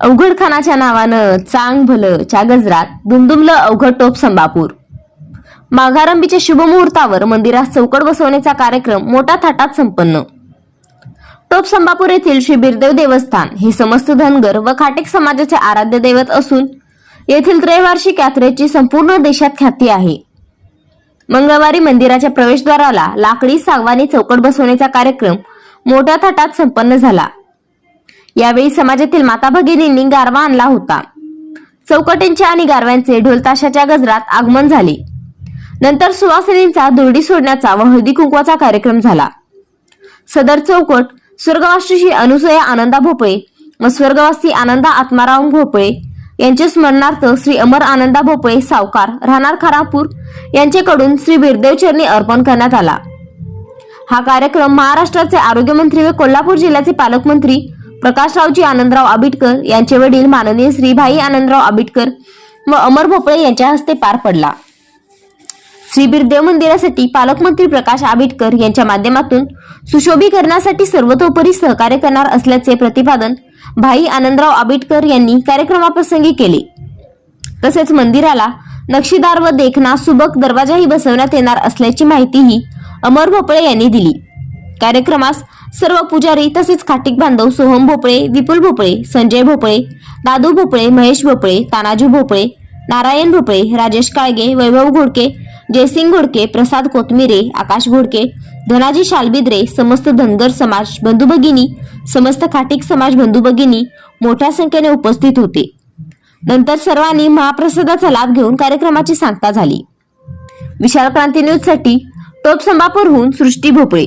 अवघड खानाच्या नावानं चांग भलं च्या गजरात दुमदुमलं अवघड टोप संभापूर माघारंबीच्या शुभमुहूर्तावर मंदिरात चौकट बसवण्याचा कार्यक्रम मोठ्या थाटात संपन्न. टोप संभापूर येथील श्री बिरदेव देवस्थान हे समस्त धनगर व खाटेक समाजाचे आराध्य दैवत असून येथील त्रैवार्षिक यात्रेची संपूर्ण देशात ख्याती आहे. मंगळवारी मंदिराच्या प्रवेशद्वाराला लाकडी सागवानी चौकट बसवण्याचा कार्यक्रम मोठ्या थाटात संपन्न झाला. यावेळी समाजातील माता भगिनींनी गारवा आणला होता. चौकटींचे आणि गारव्यांचे ढोलताशाच्या गजरात आगमन झाले. नंतर सुवासिनींचा दुर्डी सोडण्याचा व हळदी कुंकवाचा कार्यक्रम झाला. सदर चौकट स्वर्गवासी श्री अनुसया आनंदा भोपळे व स्वर्गवासी आनंदा आत्माराम भोपळे यांचे स्मरणार्थ श्री अमर आनंदा भोपळे सावकार राहणार खारापूर यांच्याकडून श्री बिरदेव चरणी अर्पण करण्यात आला. हा कार्यक्रम महाराष्ट्राचे आरोग्यमंत्री व कोल्हापूर जिल्ह्याचे पालकमंत्री प्रकाशरावजी आनंदराव आबिटकर यांचे वडील माननीय श्रीभाई आनंदराव आबिटकर व अमर भोपळे यांच्या हस्ते पार पडला. श्री बिरदेव मंदिरासाठी पालकमंत्री प्रकाश आबिटकर यांच्या माध्यमातून सुशोभीकरणासाठी सर्वतोपरी सहकार्य करणार असल्याचे प्रतिपादन भाई आनंदराव आबिटकर यांनी कार्यक्रमाप्रसंगी केले. तसेच मंदिराला नक्षीदार व देखना सुबक दरवाजाही बसवण्यात येणार असल्याची माहितीही अमर भोपळे यांनी दिली. कार्यक्रमास सर्व पुजारी तसेच खाटीक बांधव सोहम भोपळे विपुल भोपळे संजय भोपळे दादू भोपळे महेश भोपळे तानाजी भोपळे नारायण भोपळे राजेश काळगे वैभव घोडके जयसिंग घोडके प्रसाद कोतमिरे आकाश घोडके धनाजी शालबिद्रे समस्त धनगर समाज बंधू भगिनी समस्त खाटीक समाज बंधू भगिनी मोठ्या संख्येने उपस्थित होते. नंतर सर्वांनी महाप्रसादाचा लाभ घेऊन कार्यक्रमाची सांगता झाली. विशाल क्रांती न्यूजसाठी टोप संभापूरहून सृष्टी भोपळे.